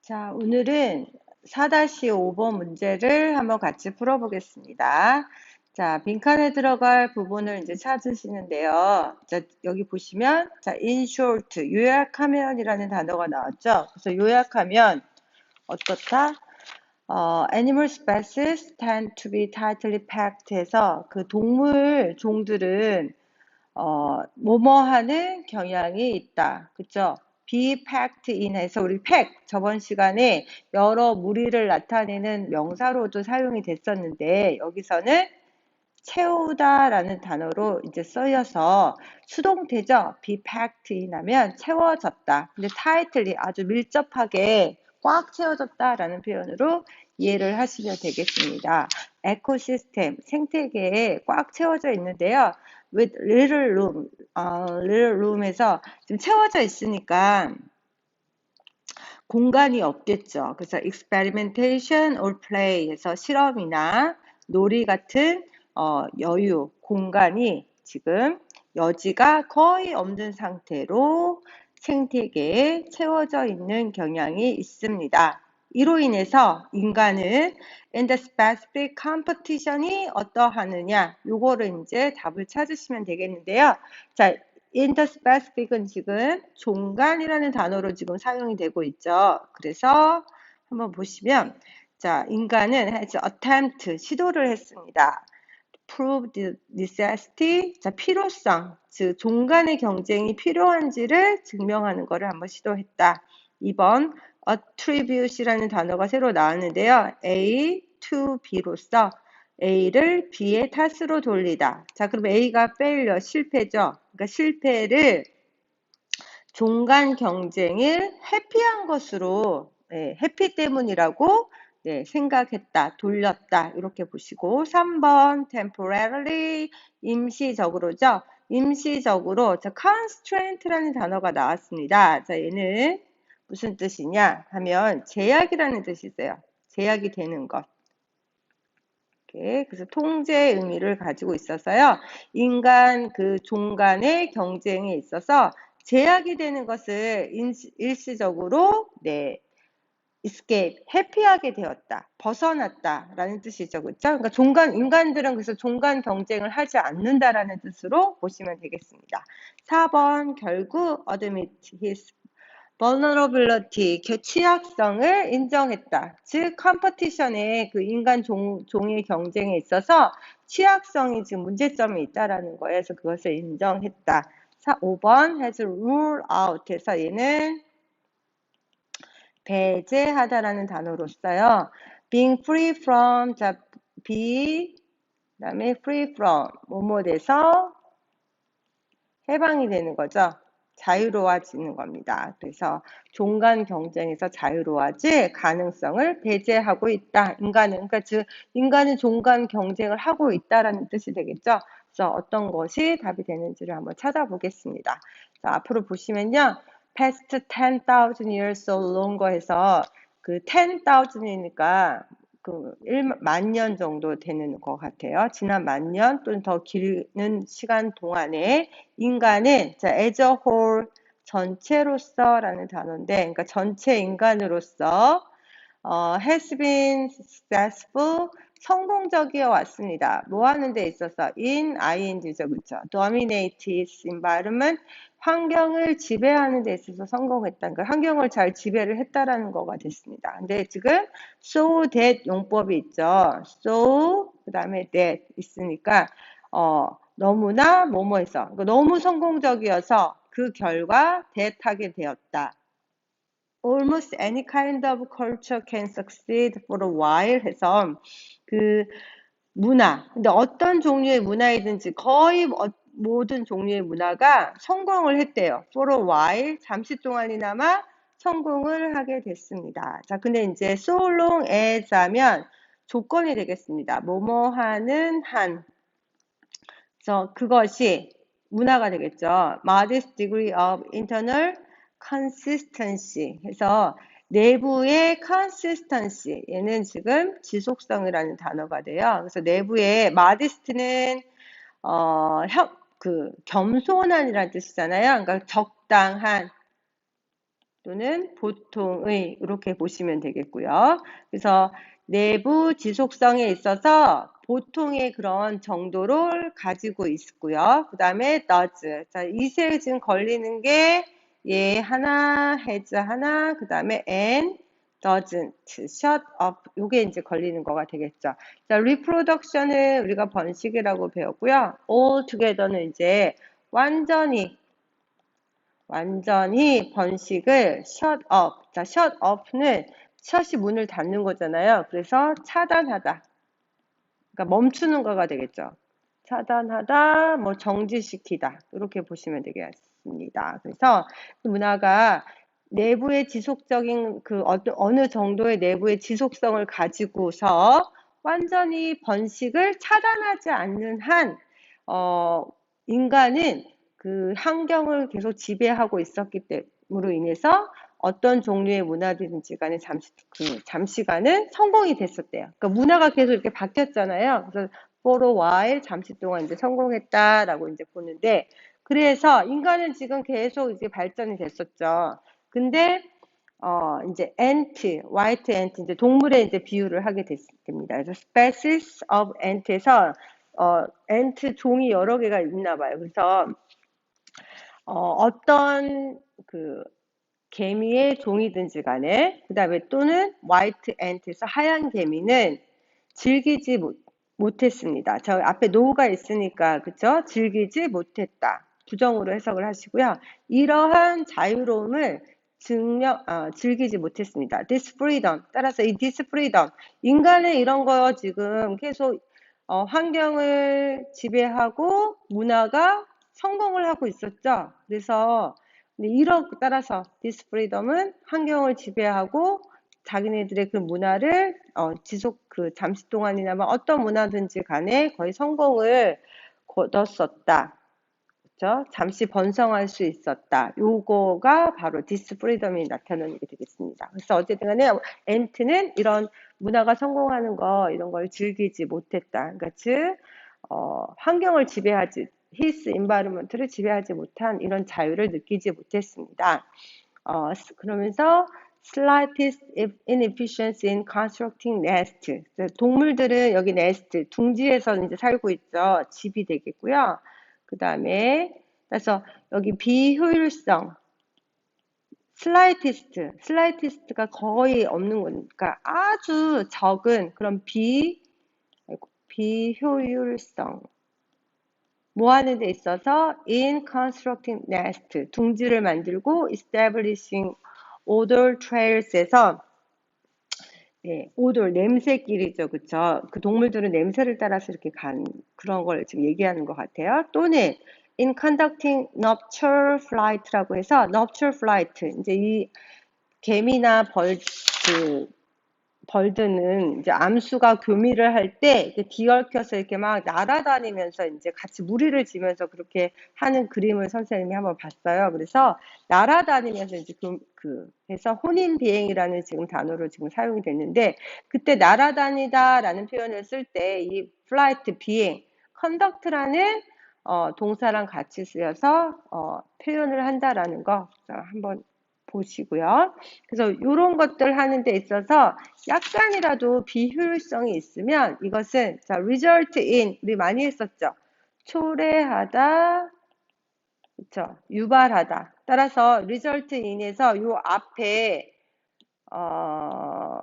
자, 오늘은 4-5번 문제를 한번 같이 풀어보겠습니다. 자, 빈칸에 들어갈 부분을 이제 찾으시는데요. 자, 여기 보시면, 자, in short, 요약하면이라는 단어가 나왔죠. 그래서 요약하면, 어떻다? 어, animal species tend to be tightly packed 해서 그 동물 종들은 어, 뭐뭐 하는 경향이 있다. 그쵸? Be packed in 해서 우리 pack 저번 시간에 여러 무리를 나타내는 명사로도 사용이 됐었는데 여기서는 채우다라는 단어로 이제 쓰여서 수동태죠. be packed in 하면 채워졌다. 근데 tightly 아주 밀접하게 꽉 채워졌다라는 표현으로 이해를 하시면 되겠습니다. 에코시스템, 생태계에 꽉 채워져 있는데요. With little room, 어, little room에서 지금 채워져 있으니까 공간이 없겠죠. 그래서 experimentation or play에서 실험이나 놀이 같은 어, 여유, 공간이 지금 여지가 거의 없는 상태로 생태계에 채워져 있는 경향이 있습니다. 이로 인해서 인간은 in the specific competition이 어떠하느냐 요거를 이제 답을 찾으시면 되겠는데요. 자, in the specific은 지금 종간이라는 단어로 지금 사용이 되고 있죠. 그래서 한번 보시면 자, 인간은 has attempt 시도를 했습니다. prove necessity 자, 필요성 즉 종간의 경쟁이 필요한지를 증명하는 것을 한번 시도했다. 2번 attribute이라는 단어가 새로 나왔는데요. A to B로서 A를 B의 탓으로 돌리다. 자, 그럼 A가 failure, 실패죠. 그러니까 실패를 종간 경쟁을 해피한 것으로, 네, 해피 때문이라고 네, 생각했다, 돌렸다 이렇게 보시고 3번 temporarily 임시적으로죠. 임시적으로 자 constraint라는 단어가 나왔습니다. 자 얘는 무슨 뜻이냐 하면 제약이라는 뜻이 있어요. 제약이 되는 것. 그래서 통제의 의미를 가지고 있어서요. 인간 그 종간의 경쟁에 있어서 제약이 되는 것을 일시적으로 네 escape, 해피하게 되었다, 벗어났다라는 뜻이죠. 그렇죠? 그러니까 종간 인간들은 그래서 종간 경쟁을 하지 않는다라는 뜻으로 보시면 되겠습니다. 4번 결국 admit his vulnerability, 취약성을 인정했다. 즉, 컴퍼티션에 그 인간 종, 종의 경쟁에 있어서 취약성이 지금 문제점이 있다라는 거에서 그것을 인정했다. 4, 5번 has ruled out 해서 얘는 배제하다라는 단어로 써요. being free from, 자, be, 그 다음에 free from, 뭐뭐돼서 해방이 되는 거죠. 자유로워지는 겁니다. 그래서 종간 경쟁에서 자유로워질 가능성을 배제하고 있다. 인간은 그러니까 즉 인간은 종간 경쟁을 하고 있다라는 뜻이 되겠죠. 그래서 어떤 것이 답이 되는지를 한번 찾아보겠습니다. 자, 앞으로 보시면요. past 10,000 years so longer 해서 그 10,000이니까 그 1 만 년 정도 되는 것 같아요. 지난 만년 또는 더 기는 시간 동안에 인간은 자, as a whole 전체로서라는 단어인데, 그러니까 전체 인간으로서 어, has been successful 성공적이어 왔습니다. 뭐 하는 데 있어서 in ing죠. 그렇죠? dominate its environment 환경을 지배하는 데 있어서 성공했다는 거, 환경을 잘 지배를 했다라는 거가 됐습니다. 근데 지금 so that 용법이 있죠. so 그 다음에 that 있으니까 어, 너무나 뭐뭐해서 그러니까 너무 성공적이어서 그 결과 that 하게 되었다. Almost any kind of culture can succeed for a while 해서 그 문화 근데 어떤 종류의 문화이든지 거의 모든 종류의 문화가 성공을 했대요. For a while, 잠시 동안이나마 성공을 하게 됐습니다. 자, 근데 이제 so long as 하면 조건이 되겠습니다. 뭐뭐 하는 한. 그래서 그것이 문화가 되겠죠. Modest degree of internal consistency 해서 내부의 consistency 얘는 지금 지속성이라는 단어가 돼요. 그래서 내부의 modest는 어, 형, 그 겸손한이라는 뜻이잖아요. 그러니까 적당한 또는 보통의 이렇게 보시면 되겠고요. 그래서 내부 지속성에 있어서 보통의 그런 정도를 가지고 있고요. 그 다음에 does. 자, 이세 지금 걸리는 게 예, 하나, has 하나, 그 다음에 and doesn't, shut up. 요게 이제 걸리는 거가 되겠죠. 자, reproduction은 우리가 번식이라고 배웠고요. all together는 이제 완전히 완전히 번식을 shut up. 자, shut up는 shut이 문을 닫는 거잖아요. 그래서 차단하다. 그러니까 멈추는 거가 되겠죠. 차단하다, 뭐 정지시키다. 이렇게 보시면 되겠습니다. 그래서 그 문화가 내부의 지속적인 그 어느 정도의 내부의 지속성을 가지고서 완전히 번식을 차단하지 않는 한, 어, 인간은 그 환경을 계속 지배하고 있었기 때문으로 인해서 어떤 종류의 문화든지 간에 잠시, 그 잠시간은 성공이 됐었대요. 그러니까 문화가 계속 이렇게 바뀌었잖아요. 그래서 a while, 잠시 동안 이제 성공했다라고 이제 보는데, 그래서 인간은 지금 계속 이제 발전이 됐었죠. 근데, 어, 이제 ant, white ant, 이제 동물에 이제 비유를 하게 됐습니다. 그래서 species of ant에서, 어, ant 종이 여러 개가 있나 봐요. 그래서 어, 어떤 그 개미의 종이든지 간에 그 다음에 또는 화이트 앤트에서 하얀 개미는 즐기지 못, 못했습니다. 저 앞에 노가 있으니까 그쵸? 즐기지 못했다. 부정으로 해석을 하시고요. 이러한 자유로움을 증명, 어, 즐기지 못했습니다. this freedom. 따라서 이 this freedom. 인간의 이런 거 지금 계속 어, 환경을 지배하고 문화가 성공을 하고 있었죠. 그래서 이런 따라서 디스프리덤은 환경을 지배하고 자기네들의 그 문화를 어, 지속 그 잠시 동안이나마 어떤 문화든지 간에 거의 성공을 거뒀었다. 그렇죠? 잠시 번성할 수 있었다. 요거가 바로 디스프리덤이 나타나는 게 되겠습니다. 그래서 어쨌든 간에 엔트는 이런 문화가 성공하는 거 이런 걸 즐기지 못했다. 그러니까 즉 어, 환경을 지배하지 his environment를 지배하지 못한 이런 자유를 느끼지 못했습니다. 어, 그러면서 slightest inefficiency in constructing nest. 동물들은 여기 nest, 둥지에서 이제 살고 있죠. 집이 되겠고요. 그 다음에, 그래서 여기 비효율성, slightest, slightest가 거의 없는 거니까 아주 적은 그런 비, 비효율성. 뭐 하는 데 있어서 in constructing nest 둥지를 만들고 establishing odor trails에서 네, 오돌 냄새길이죠, 그쵸? 그 동물들은 냄새를 따라서 이렇게 간 그런 걸 지금 얘기하는 것 같아요. 또는 in conducting nuptial flight라고 해서 nuptial flight 이제 이 개미나 벌, 그 벌드는 이제 암수가 교미를 할 때 뒤얽혀서 이렇게 막 날아다니면서 이제 같이 무리를 지면서 그렇게 하는 그림을 선생님이 한번 봤어요. 그래서 날아다니면서 이제 그, 그 해서 혼인 비행이라는 지금 단어로 지금 사용이 됐는데 그때 날아다니다라는 표현을 쓸 때 이 플라이트 비행, 컨덕트라는 어, 동사랑 같이 쓰여서 어, 표현을 한다라는 거 한번 보시고요. 그래서 이런 것들 하는 데 있어서 약간이라도 비효율성이 있으면 이것은 자, result in 우리 많이 했었죠. 초래하다, 그렇죠. 유발하다. 따라서 result in에서 요 앞에 어,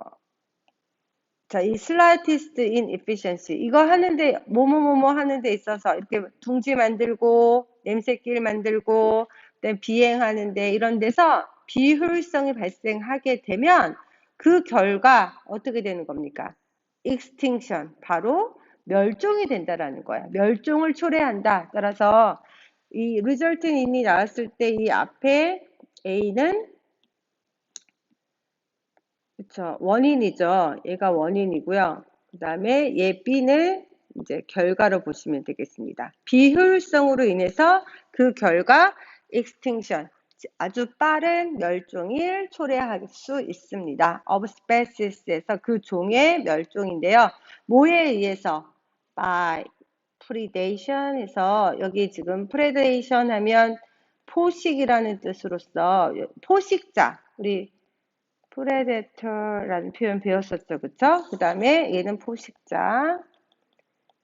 자, 이 slightest inefficiency 이거 하는데 뭐뭐뭐뭐 하는데 있어서 이렇게 둥지 만들고 냄새길 만들고 비행하는데 이런 데서 비효율성이 발생하게 되면 그 결과 어떻게 되는 겁니까? extinction, 바로 멸종이 된다라는 거야. 멸종을 초래한다. 따라서 이 resulting in이 나왔을 때 이 앞에 A는 그쵸 원인이죠. 얘가 원인이고요. 그 다음에 얘 B는 이제 결과로 보시면 되겠습니다. 비효율성으로 인해서 그 결과 extinction 아주 빠른 멸종일 초래할 수 있습니다. of species에서 그 종의 멸종인데요. 뭐에 의해서? by predation에서 여기 지금 predation 하면 포식이라는 뜻으로서 포식자, 우리 predator라는 표현 배웠었죠. 그쵸? 그 다음에 얘는 포식자.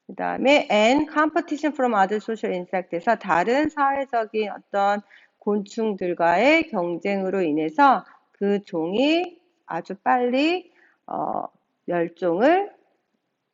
그 다음에 and competition from other social insect에서 다른 사회적인 어떤 곤충들과의 경쟁으로 인해서 그 종이 아주 빨리 어, 멸종을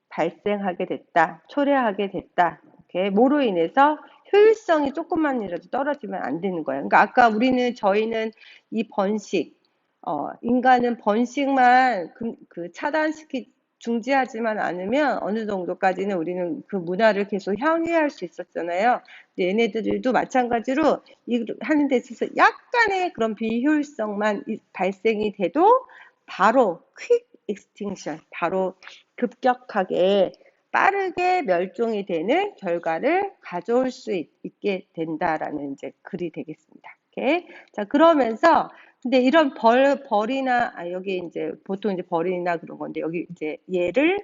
발생하게 됐다, 초래하게 됐다. 이렇게 뭐로 인해서 효율성이 조금만이라도 떨어지면 안 되는 거예요. 그러니까 아까 우리는 저희는 이 번식, 어, 인간은 번식만 그, 그 차단시키 중지하지만 않으면 어느 정도까지는 우리는 그 문화를 계속 향유할 수 있었잖아요. 얘네들도 마찬가지로 이 하는 데 있어서 약간의 그런 비효율성만 발생이 돼도 바로 퀵 익스팅션, 바로 급격하게 빠르게 멸종이 되는 결과를 가져올 수 있, 게 된다라는 이제 글이 되겠습니다. 오케이. 자, 그러면서 근데 이런 벌, 벌이나, 아, 여기 이제 보통 이제 벌이나 그런 건데, 여기 이제 얘를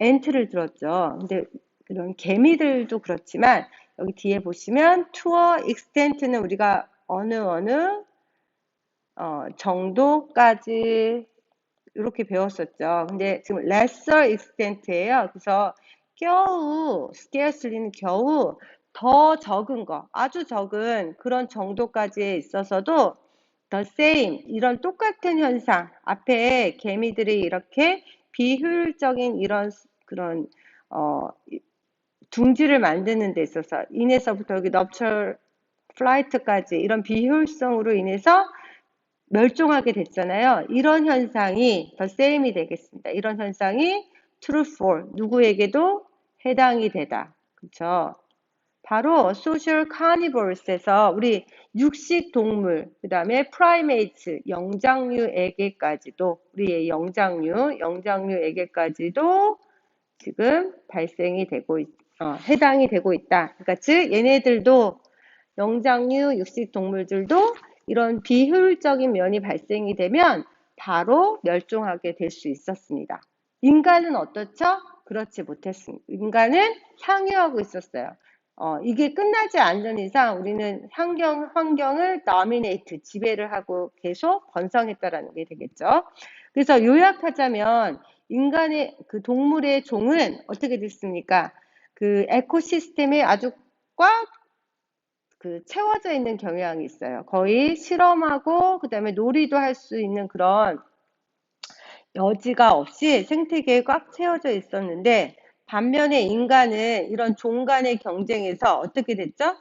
엔트를 들었죠. 근데 그런 개미들도 그렇지만, 여기 뒤에 보시면, 투어 익스텐트는 우리가 어느 어느, 어, 정도까지 이렇게 배웠었죠. 근데 지금 lesser extent예요. 그래서 겨우, scarcely는 겨우 더 적은 거, 아주 적은 그런 정도까지에 있어서도 the same 이런 똑같은 현상 앞에 개미들이 이렇게 비효율적인 이런 그런 어 둥지를 만드는 데 있어서 인해서부터 여기 넙철 플라이트까지 이런 비효율성으로 인해서 멸종하게 됐잖아요. 이런 현상이 the same이 되겠습니다. 이런 현상이 true for 누구에게도 해당이 되다. 그렇죠? 바로 social carnivores에서 우리 육식 동물, 그 다음에 primates, 영장류에게까지도, 우리의 영장류, 영장류에게까지도 지금 발생이 되고, 있, 어, 해당이 되고 있다. 그러니까 즉, 얘네들도 영장류, 육식 동물들도 이런 비효율적인 면이 발생이 되면 바로 멸종하게 될 수 있었습니다. 인간은 어떻죠? 그렇지 못했습니다. 인간은 향유하고 있었어요. 어, 이게 끝나지 않는 이상 우리는 환경, 환경을 dominate, 지배를 하고 계속 번성했다라는 게 되겠죠. 그래서 요약하자면 인간의 그 동물의 종은 어떻게 됐습니까? 그 에코시스템에 아주 꽉 그 채워져 있는 경향이 있어요. 거의 실험하고 그다음에 놀이도 할 수 있는 그런 여지가 없이 생태계에 꽉 채워져 있었는데 반면에 인간은 이런 종 간의 경쟁에서 어떻게 됐죠?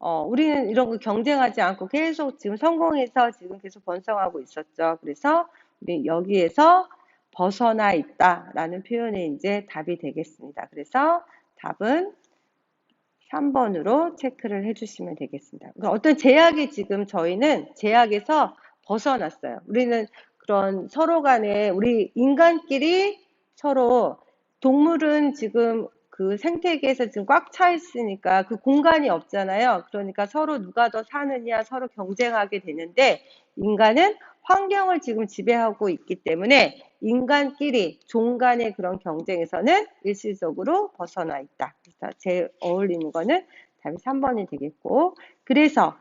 어, 우리는 이런 거 경쟁하지 않고 계속 지금 성공해서 지금 계속 번성하고 있었죠. 그래서 우리 여기에서 벗어나 있다라는 표현이 이제 답이 되겠습니다. 그래서 답은 3번으로 체크를 해주시면 되겠습니다. 그러니까 어떤 제약이 지금 저희는 제약에서 벗어났어요. 우리는 그런 서로 간에 우리 인간끼리 서로 동물은 지금 그 생태계에서 지금 꽉 차 있으니까 그 공간이 없잖아요. 그러니까 서로 누가 더 사느냐 서로 경쟁하게 되는데 인간은 환경을 지금 지배하고 있기 때문에 인간끼리 종 간의 그런 경쟁에서는 일시적으로 벗어나 있다. 그래서 제 어울리는 거는 답이 3번이 되겠고 그래서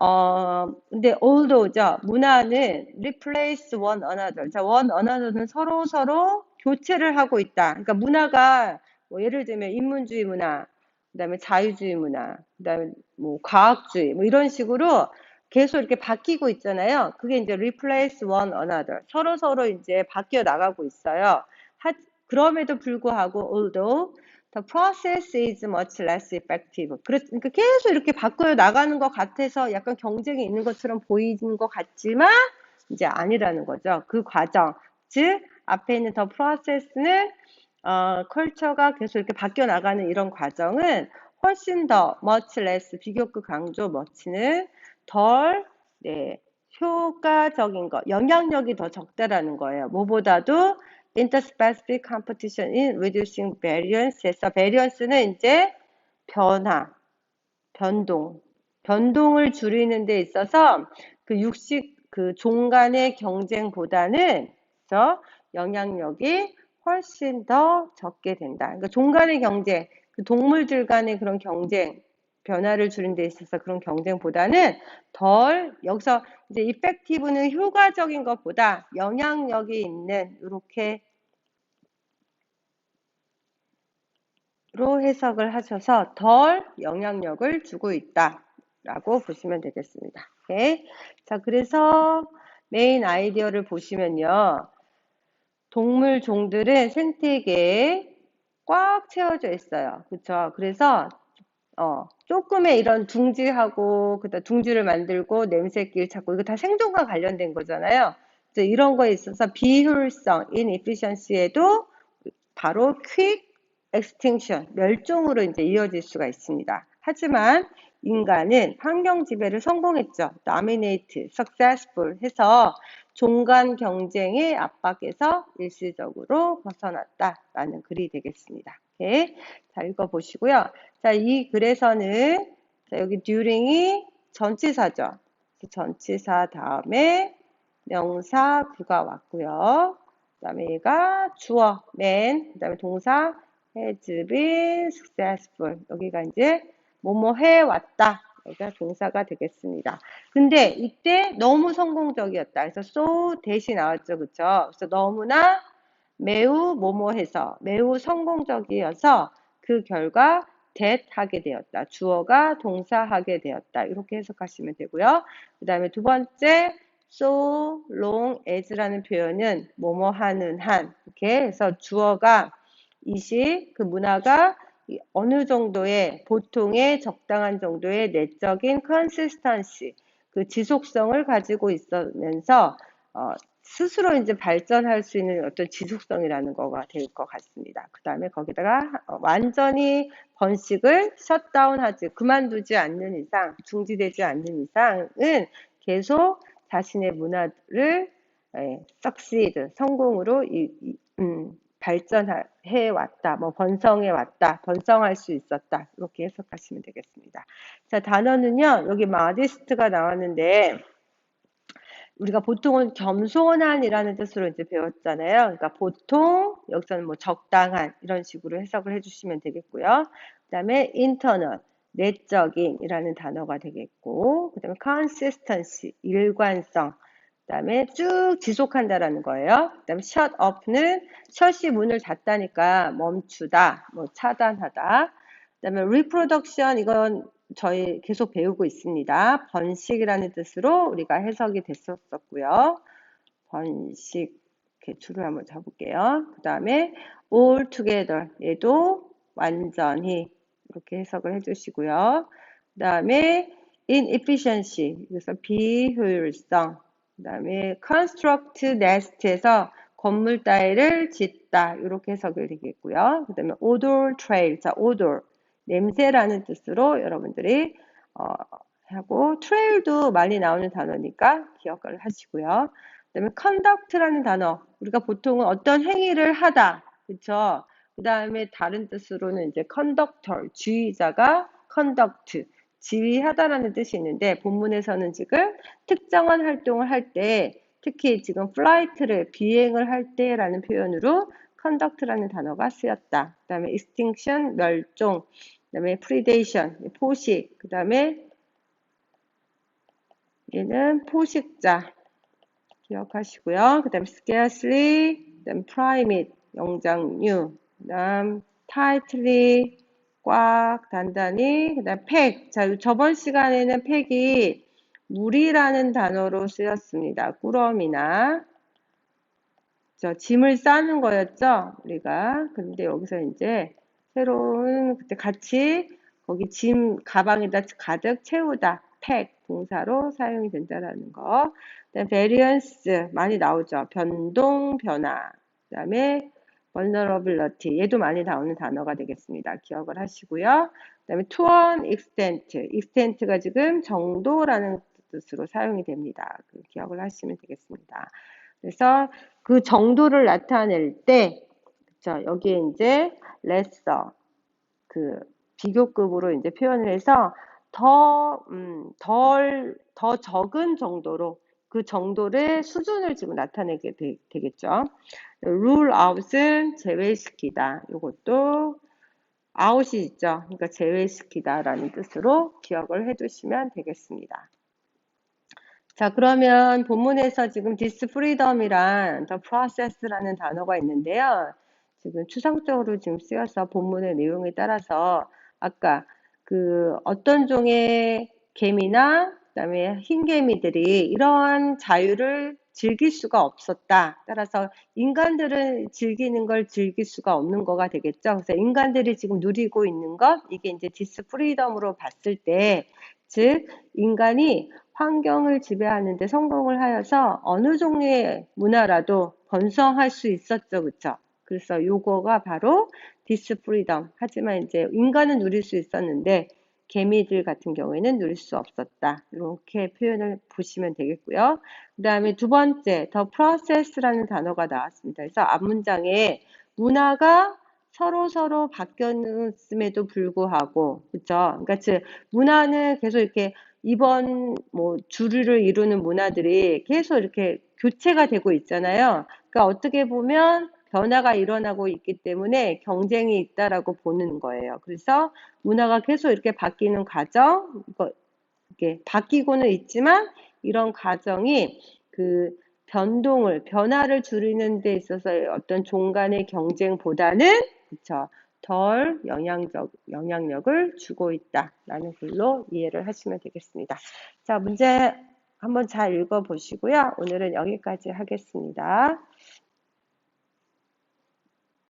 어, 근데 although죠. 문화는 replace one another. 자, one another는 서로 서로 교체를 하고 있다. 그러니까 문화가 뭐 예를 들면 인문주의 문화, 그다음에 자유주의 문화, 그다음에 뭐 과학주의 뭐 이런 식으로 계속 이렇게 바뀌고 있잖아요. 그게 이제 replace one another. 서로 서로 이제 바뀌어 나가고 있어요. 하, 그럼에도 불구하고 although the process is much less effective. 그러니까 계속 이렇게 바꿔 나가는 것 같아서 약간 경쟁이 있는 것처럼 보이는 것 같지만 이제 아니라는 거죠. 그 과정. 즉, 앞에 있는 더 프로세스는 어, 컬처가 계속 이렇게 바뀌어 나가는 이런 과정은 훨씬 더 much less 비교급 강조 much는 덜 네, 효과적인 것, 영향력이 더 적다라는 거예요. 뭐보다도 interspecific competition in reducing variance에서 variance는 이제 변화, 변동, 변동을 줄이는 데 있어서 그 육식 그 종간의 경쟁보다는 저 영향력이 훨씬 더 적게 된다. 그러니까 종간의 경쟁, 그 동물들 간의 그런 경쟁, 변화를 주는 데 있어서 그런 경쟁보다는 덜 여기서 이제 effective는 효과적인 것보다 영향력이 있는 이렇게 로 해석을 하셔서 덜 영향력을 주고 있다라고 보시면 되겠습니다. 오케이. 자, 그래서 메인 아이디어를 보시면요. 동물 종들은 생태계에 꽉 채워져 있어요. 그렇죠? 그래서 어, 조금의 이런 둥지하고 그다음 둥지를 만들고 냄새길 찾고 이거 다 생존과 관련된 거잖아요. 그래서 이런 거에 있어서 비효율성, inefficiency에도 바로 quick extinction, 멸종으로 이제 이어질 수가 있습니다. 하지만 인간은 환경 지배를 성공했죠. dominate, successful 해서 종간 경쟁의 압박에서 일시적으로 벗어났다라는 글이 되겠습니다. 오케이. 자, 읽어보시고요. 자, 이 글에서는 자, 여기 during이 전치사죠. 전치사 다음에 명사 구가 왔고요. 그 다음에 얘가 주어, man, 그 다음에 동사 has been successful. 여기가 이제 뭐뭐 해왔다. 여기가 동사가 되겠습니다. 근데 이때 너무 성공적이었다. 그래서 so 대시 나왔죠. 그쵸? 그래서 너무나 매우 뭐뭐해서 매우 성공적이어서 그 결과 that 하게 되었다. 주어가 동사하게 되었다. 이렇게 해석하시면 되고요. 그 다음에 두 번째 so long as라는 표현은 뭐뭐 하는 한 이렇게 해서 주어가 이식 그 문화가 어느 정도의 보통의 적당한 정도의 내적인 컨시스턴시 그 지속성을 가지고 있으면서 어, 스스로 이제 발전할 수 있는 어떤 지속성이라는 거가 될 것 같습니다. 그 다음에 거기다가 어, 완전히 번식을 셧다운하지 그만두지 않는 이상 중지되지 않는 이상은 계속 자신의 문화를 예, succeed 성공으로 이, 이, 음, 발전해 왔다, 뭐 번성해 왔다, 번성할 수 있었다 이렇게 해석하시면 되겠습니다. 자 단어는요 여기 마디스트가 나왔는데 우리가 보통은 겸손한이라는 뜻으로 이제 배웠잖아요. 그러니까 보통 여기서는 뭐 적당한 이런 식으로 해석을 해주시면 되겠고요. 그다음에 internal 내적인이라는 단어가 되겠고, 그다음에 consistency 일관성. 그 다음에 쭉 지속한다라는 거예요. 그 다음에 shut up는 shut이 문을 닫다니까 멈추다, 뭐 차단하다. 그 다음에 reproduction 이건 저희 계속 배우고 있습니다. 번식이라는 뜻으로 우리가 해석이 됐었고요. 번식 개출을 한번 잡을게요. 그 다음에 all together 얘도 완전히 이렇게 해석을 해주시고요. 그 다음에 inefficiency 그래서 비효율성 그 다음에 construct nest에서 건물 따위를 짓다 이렇게 해석이 되겠고요. 그 다음에 odor trail, 자 odor 냄새라는 뜻으로 여러분들이 어, 하고 trail도 많이 나오는 단어니까 기억을 하시고요. 그 다음에 conduct라는 단어 우리가 보통은 어떤 행위를 하다 그렇죠. 그 다음에 다른 뜻으로는 이제 conductor 지휘자가 conduct 지휘하다라는 뜻이 있는데 본문에서는 지금 특정한 활동을 할 때 특히 지금 플라이트를 비행을 할 때라는 표현으로 conduct라는 단어가 쓰였다. 그 다음에 extinction 멸종, 그 다음에 predation 포식, 그 다음에 얘는 포식자 기억하시고요. 그 다음에 scarcely, 그 다음에 primate 영장류, 그 다음 tightly 꽉 단단히 그다음 팩. 자, 저번 시간에는 팩이 물이라는 단어로 쓰였습니다. 꾸러미나 저 짐을 싸는 거였죠. 우리가 근데 여기서 이제 새로운 그때 같이 거기 짐 가방에다 가득 채우다 팩 동사로 사용이 된다라는 거. 그다음 variance 많이 나오죠. 변동 변화. 그다음에 vulnerability 얘도 많이 나오는 단어가 되겠습니다. 기억을 하시고요. 그 다음에 to an extent, extent가 지금 정도라는 뜻으로 사용이 됩니다. 그 기억을 하시면 되겠습니다. 그래서 그 정도를 나타낼 때, 그쵸, 여기에 이제 lesser, 그 비교급으로 이제 표현을 해서 더, 음, 덜, 더 적은 정도로 그 정도의 수준을 지금 나타내게 되, 겠죠 rule out은 제외시키다. 이것도 out이 있죠. 그러니까 제외시키다라는 뜻으로 기억을 해두시면 되겠습니다. 자, 그러면 본문에서 지금 this freedom이란 the process라는 단어가 있는데요. 지금 추상적으로 지금 쓰여서 본문의 내용에 따라서 아까 그 어떤 종의 개미나 그다음에 흰 개미들이 이러한 자유를 즐길 수가 없었다. 따라서 인간들은 즐기는 걸 즐길 수가 없는 거가 되겠죠. 그래서 인간들이 지금 누리고 있는 것, 이게 이제 디스 프리덤으로 봤을 때, 즉, 인간이 환경을 지배하는데 성공을 하여서 어느 종류의 문화라도 번성할 수 있었죠. 그쵸? 그래서 요거가 바로 디스 프리덤. 하지만 이제 인간은 누릴 수 있었는데 개미들 같은 경우에는 누릴 수 없었다. 이렇게 표현을 보시면 되겠고요. 그 다음에 두 번째, 더 프로세스라는 단어가 나왔습니다. 그래서 앞 문장에 문화가 서로 서로 바뀌었음에도 불구하고, 그쵸? 그러니까 즉 문화는 계속 이렇게 이번 뭐 주류를 이루는 문화들이 계속 이렇게 교체가 되고 있잖아요. 그러니까 어떻게 보면 변화가 일어나고 있기 때문에 경쟁이 있다라고 보는 거예요. 그래서 문화가 계속 이렇게 바뀌는 과정, 이거 이게 바뀌고는 있지만 이런 과정이 그 변동을 변화를 줄이는 데 있어서 어떤 종간의 경쟁보다는 그쵸 덜 영향적 영향력을 주고 있다라는 글로 이해를 하시면 되겠습니다. 자 문제 한번 잘 읽어 보시고요. 오늘은 여기까지 하겠습니다.